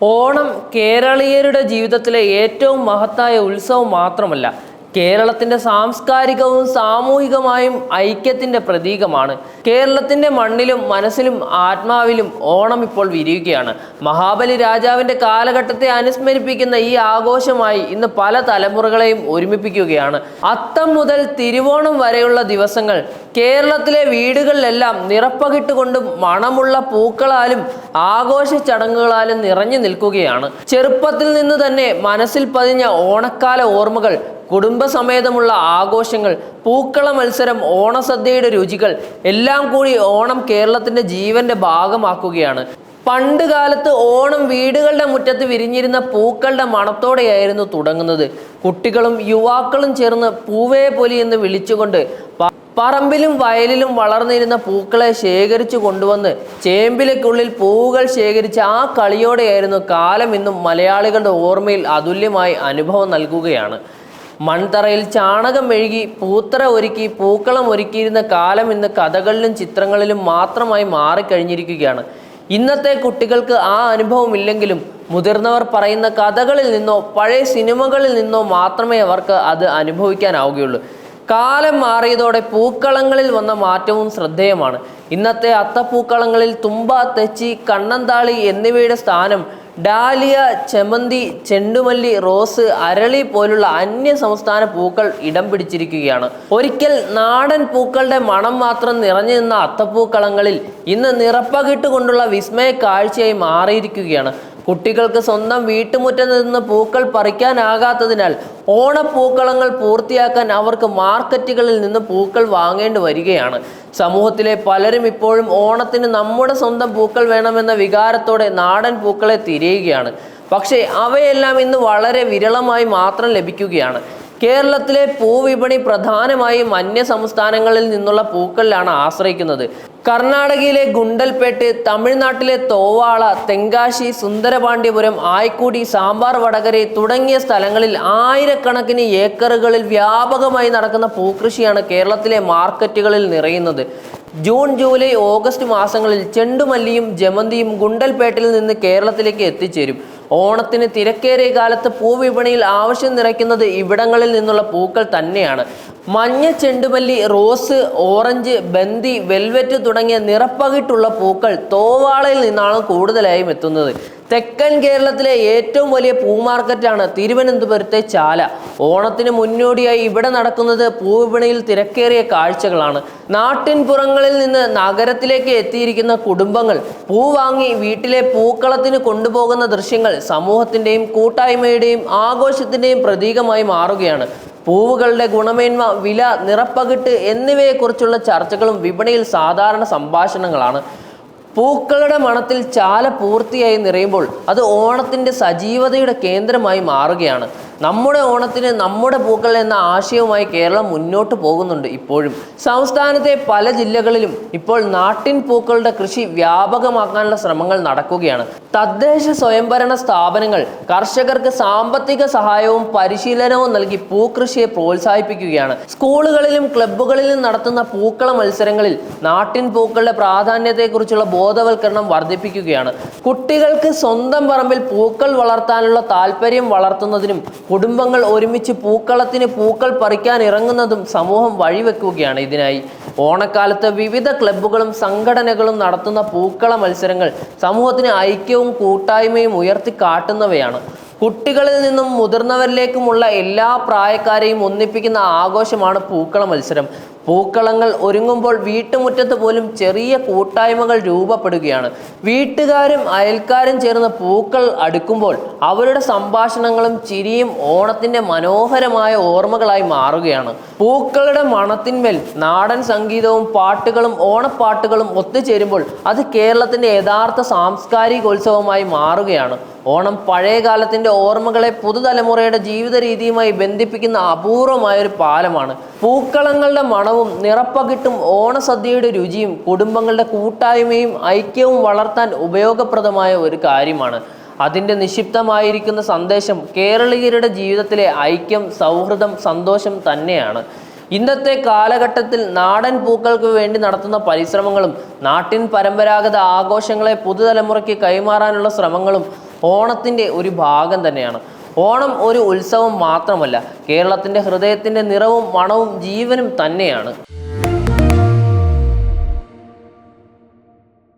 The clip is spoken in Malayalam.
ഓണം കേരളീയരുടെ ജീവിതത്തിലെ ഏറ്റവും മഹത്തായ ഉത്സവം മാത്രമല്ല കേരളത്തിന്റെ സാംസ്കാരികവും സാമൂഹികമായും ഐക്യത്തിന്റെ പ്രതീകമാണ്. കേരളത്തിന്റെ മണ്ണിലും മനസ്സിലും ആത്മാവിലും ഓണം ഇപ്പോൾ വിരിയുകയാണ്. മഹാബലി രാജാവിന്റെ കാലഘട്ടത്തെ അനുസ്മരിപ്പിക്കുന്ന ഈ ആഘോഷമായി ഇന്ന് പല തലമുറകളെയും ഒരുമിപ്പിക്കുകയാണ്. അത്തം മുതൽ തിരുവോണം വരെയുള്ള ദിവസങ്ങൾ കേരളത്തിലെ വീടുകളിലെല്ലാം നിറപ്പകിട്ടുകൊണ്ടും മണമുള്ള പൂക്കളാലും ആഘോഷ ചടങ്ങുകളാലും നിറഞ്ഞു നിൽക്കുകയാണ്. ചെറുപ്പത്തിൽ നിന്ന് തന്നെ മനസ്സിൽ പതിഞ്ഞ ഓണക്കാല ഓർമ്മകൾ കുടുംബസമേതമുള്ള ആഘോഷങ്ങൾ പൂക്കള മത്സരം ഓണസദ്യയുടെ രുചികൾ എല്ലാം കൂടി ഓണം കേരളത്തിന്റെ ജീവന്റെ ഭാഗമാക്കുകയാണ്. പണ്ട് കാലത്ത് ഓണം വീടുകളുടെ മുറ്റത്ത് വിരിഞ്ഞിരുന്ന പൂക്കളുടെ മണത്തോടെയായിരുന്നു തുടങ്ങുന്നത്. കുട്ടികളും യുവാക്കളും ചേർന്ന് പൂവേ പൊലി എന്ന് വിളിച്ചുകൊണ്ട് പറമ്പിലും വയലിലും വളർന്നിരുന്ന പൂക്കളെ ശേഖരിച്ചു കൊണ്ടുവന്ന് ചേമ്പിലേക്കുള്ളിൽ പൂവുകൾ ശേഖരിച്ച ആ കളിയോടെയായിരുന്നു കാലം ഇന്നും മലയാളികളുടെ ഓർമ്മയിൽ അതുല്യമായി അനുഭവം നൽകുകയാണ്. മൺതറയിൽ ചാണകം മെഴുകി പൂത്തറ ഒരുക്കി പൂക്കളം ഒരുക്കിയിരുന്ന കാലം ഇന്ന് കഥകളിലും ചിത്രങ്ങളിലും മാത്രമായി മാറിക്കഴിഞ്ഞിരിക്കുകയാണ്. ഇന്നത്തെ കുട്ടികൾക്ക് ആ അനുഭവം ഇല്ലെങ്കിലും മുതിർന്നവർ പറയുന്ന കഥകളിൽ നിന്നോ പഴയ സിനിമകളിൽ നിന്നോ മാത്രമേ അവർക്ക് അത് അനുഭവിക്കാനാവുകയുള്ളൂ. കാലം മാറിയതോടെ പൂക്കളങ്ങളിൽ വന്ന മാറ്റവും ശ്രദ്ധേയമാണ്. ഇന്നത്തെ അത്തപ്പൂക്കളങ്ങളിൽ തുമ്പ തെച്ചി കണ്ണന്താളി എന്നിവയുടെ സ്ഥാനം ഡാലിയ ചെമന്തി ചെണ്ടുമല്ലി റോസ് അരളി പോലുള്ള അന്യ സംസ്ഥാന പൂക്കൾ ഇടം പിടിച്ചിരിക്കുകയാണ്. ഒരിക്കൽ നാടൻ പൂക്കളുടെ മണം മാത്രം നിറഞ്ഞു നിന്ന അത്തപ്പൂക്കളങ്ങളിൽ ഇന്ന് നിറപ്പകിട്ട് കൊണ്ടുള്ള വിസ്മയ കാഴ്ചയായി മാറിയിരിക്കുകയാണ്. കുട്ടികൾക്ക് സ്വന്തം വീട്ടുമുറ്റത്ത് നിന്ന് പൂക്കൾ പറിക്കാനാകാത്തതിനാൽ ഓണപ്പൂക്കളങ്ങൾ പൂർത്തിയാക്കാൻ അവർക്ക് മാർക്കറ്റുകളിൽ നിന്ന് പൂക്കൾ വാങ്ങേണ്ടി വരികയാണ്. സമൂഹത്തിലെ പലരും ഇപ്പോഴും ഓണത്തിന് നമ്മുടെ സ്വന്തം പൂക്കൾ വേണമെന്ന വികാരത്തോടെ നാടൻ പൂക്കളെ തിരയുകയാണ്. പക്ഷേ അവയെല്ലാം ഇന്ന് വളരെ വിരളമായി മാത്രം ലഭിക്കുകയാണ്. കേരളത്തിലെ പൂവിപണി പ്രധാനമായും അന്യ സംസ്ഥാനങ്ങളിൽ നിന്നുള്ള പൂക്കളിലാണ് ആശ്രയിക്കുന്നത്. കർണാടകയിലെ ഗുണ്ടൽപേട്ട് തമിഴ്നാട്ടിലെ തോവാള തെങ്കാശി സുന്ദരപാണ്ഡ്യപുരം ആയിക്കൂടി സാമ്പാർ വടകര തുടങ്ങിയ സ്ഥലങ്ങളിൽ ആയിരക്കണക്കിന് ഏക്കറുകളിൽ വ്യാപകമായി നടക്കുന്ന പൂക്കൃഷിയാണ് കേരളത്തിലെ മാർക്കറ്റുകളിൽ നിറയുന്നത്. ജൂൺ ജൂലൈ ഓഗസ്റ്റ് മാസങ്ങളിൽ ചെണ്ടുമല്ലിയും ജമന്തിയും ഗുണ്ടൽപേട്ടിൽ നിന്ന് കേരളത്തിലേക്ക് എത്തിച്ചേരും. ഓണത്തിന് തിരക്കേറിയ കാലത്ത് പൂവിപണിയിൽ ആവശ്യം നിറയ്ക്കുന്നത് ഇവിടങ്ങളിൽ നിന്നുള്ള പൂക്കൾ തന്നെയാണ്. മഞ്ഞ ചെണ്ടുമല്ലി റോസ് ഓറഞ്ച് ബന്തി വെൽവെറ്റ് തുടങ്ങിയ നിറപ്പകിട്ടുള്ള പൂക്കൾ തോവാളയിൽ നിന്നാണ് കൂടുതലായും എത്തുന്നത്. തെക്കൻ കേരളത്തിലെ ഏറ്റവും വലിയ പൂമാർക്കറ്റാണ് തിരുവനന്തപുരത്തെ ചാല. ഓണത്തിന് മുന്നോടിയായി ഇവിടെ നടക്കുന്നത് പൂവിപണിയിൽ തിരക്കേറിയ കാഴ്ചകളാണ്. നാട്ടിൻപുറങ്ങളിൽ നിന്ന് നഗരത്തിലേക്ക് എത്തിയിരിക്കുന്ന കുടുംബങ്ങൾ പൂ വാങ്ങി വീട്ടിലെ പൂക്കളത്തിന് കൊണ്ടുപോകുന്ന ദൃശ്യങ്ങൾ സമൂഹത്തിന്റെയും കൂട്ടായ്മയുടെയും ആഘോഷത്തിന്റെയും പ്രതീകമായി മാറുകയാണ്. പൂവുകളുടെ ഗുണമേന്മ വില നിറപ്പകിട്ട് എന്നിവയെക്കുറിച്ചുള്ള ചർച്ചകളും വിപണിയിൽ സാധാരണ സംഭാഷണങ്ങളാണ്. പൂക്കളുടെ മണത്തിൽ ചാല പൂർത്തിയായി നിറയുമ്പോൾ അത് ഓണത്തിന്റെ സജീവതയുടെ കേന്ദ്രമായി മാറുകയാണ്. നമ്മുടെ ഓണത്തിന് നമ്മുടെ പൂക്കൾ എന്ന ആശയവുമായി കേരളം മുന്നോട്ട് പോകുന്നുണ്ട് ഇപ്പോഴും. സംസ്ഥാനത്തെ പല ജില്ലകളിലും ഇപ്പോൾ നാട്ടിൻ പൂക്കളുടെ കൃഷി വ്യാപകമാക്കാനുള്ള ശ്രമങ്ങൾ നടക്കുകയാണ്. തദ്ദേശ സ്വയംഭരണ സ്ഥാപനങ്ങൾ കർഷകർക്ക് സാമ്പത്തിക സഹായവും പരിശീലനവും നൽകി പൂക്കൃഷിയെ പ്രോത്സാഹിപ്പിക്കുകയാണ്. സ്കൂളുകളിലും ക്ലബ്ബുകളിലും നടത്തുന്ന പൂക്കള മത്സരങ്ങളിൽ നാട്ടിൻ പൂക്കളുടെ പ്രാധാന്യത്തെക്കുറിച്ചുള്ള ബോധവൽക്കരണം വർദ്ധിപ്പിക്കുകയാണ്. കുട്ടികൾക്ക് സ്വന്തം പറമ്പിൽ പൂക്കൾ വളർത്താനുള്ള താല്പര്യം വളർത്തുന്നതിനും കുടുംബങ്ങൾ ഒരുമിച്ച് പൂക്കളത്തിന് പൂക്കൾ പറിക്കാൻ ഇറങ്ങുന്നതും സമൂഹം വഴിവെക്കുകയാണ് ഇതിനായി. ഓണക്കാലത്ത് വിവിധ ക്ലബ്ബുകളും സംഘടനകളും നടത്തുന്ന പൂക്കള മത്സരങ്ങൾ സമൂഹത്തിന് ഐക്യവും കൂട്ടായ്മയും ഉയർത്തി കാട്ടുന്നവയാണ്. കുട്ടികളിൽ നിന്നും മുതിർന്നവരിലേക്കുമുള്ള എല്ലാ പ്രായക്കാരെയും ഒന്നിപ്പിക്കുന്ന ആഘോഷമാണ് പൂക്കള മത്സരം. പൂക്കളങ്ങൾ ഒരുങ്ങുമ്പോൾ വീട്ടുമുറ്റത്ത് പോലും ചെറിയ കൂട്ടായ്മകൾ രൂപപ്പെടുകയാണ്. വീട്ടുകാരും അയൽക്കാരും ചേർന്ന് പൂക്കൾ അടുക്കുമ്പോൾ അവരുടെ സംഭാഷണങ്ങളും ചിരിയും ഓണത്തിന്റെ മനോഹരമായ ഓർമ്മകളായി മാറുകയാണ്. പൂക്കളുടെ മണത്തിന്മേൽ നാടൻ സംഗീതവും പാട്ടുകളും ഓണപ്പാട്ടുകളും ഒത്തുചേരുമ്പോൾ അത് കേരളത്തിന്റെ യഥാർത്ഥ സാംസ്കാരികോത്സവമായി മാറുകയാണ്. ഓണം പഴയ കാലത്തിന്റെ ഓർമ്മകളെ പുതുതലമുറയുടെ ജീവിത രീതിയുമായി ബന്ധിപ്പിക്കുന്ന അപൂർവമായൊരു പാലമാണ്. പൂക്കളങ്ങളുടെ മണവും നിറപ്പകിട്ടും ഓണസദ്യയുടെ രുചിയും കുടുംബങ്ങളുടെ കൂട്ടായ്മയും ഐക്യവും വളർത്താൻ ഉപയോഗപ്രദമായ ഒരു കാര്യമാണ്. അതിന്റെ നിക്ഷിപ്തമായിരിക്കുന്ന സന്ദേശം കേരളീയരുടെ ജീവിതത്തിലെ ഐക്യം സൗഹൃദം സന്തോഷം തന്നെയാണ്. ഇന്നത്തെ കാലഘട്ടത്തിൽ നാടൻ പൂക്കൾക്ക് വേണ്ടി നടത്തുന്ന പരിശ്രമങ്ങളും നാട്ടിൻ പരമ്പരാഗത ആഘോഷങ്ങളെ പുതുതലമുറയ്ക്ക് കൈമാറാനുള്ള ശ്രമങ്ങളും ഓണത്തിന്റെ ഒരു ഭാഗം തന്നെയാണ്. ഓണം ഒരു ഉത്സവം മാത്രമല്ല കേരളത്തിന്റെ ഹൃദയത്തിന്റെ നിറവും മണവും ജീവനും തന്നെയാണ്.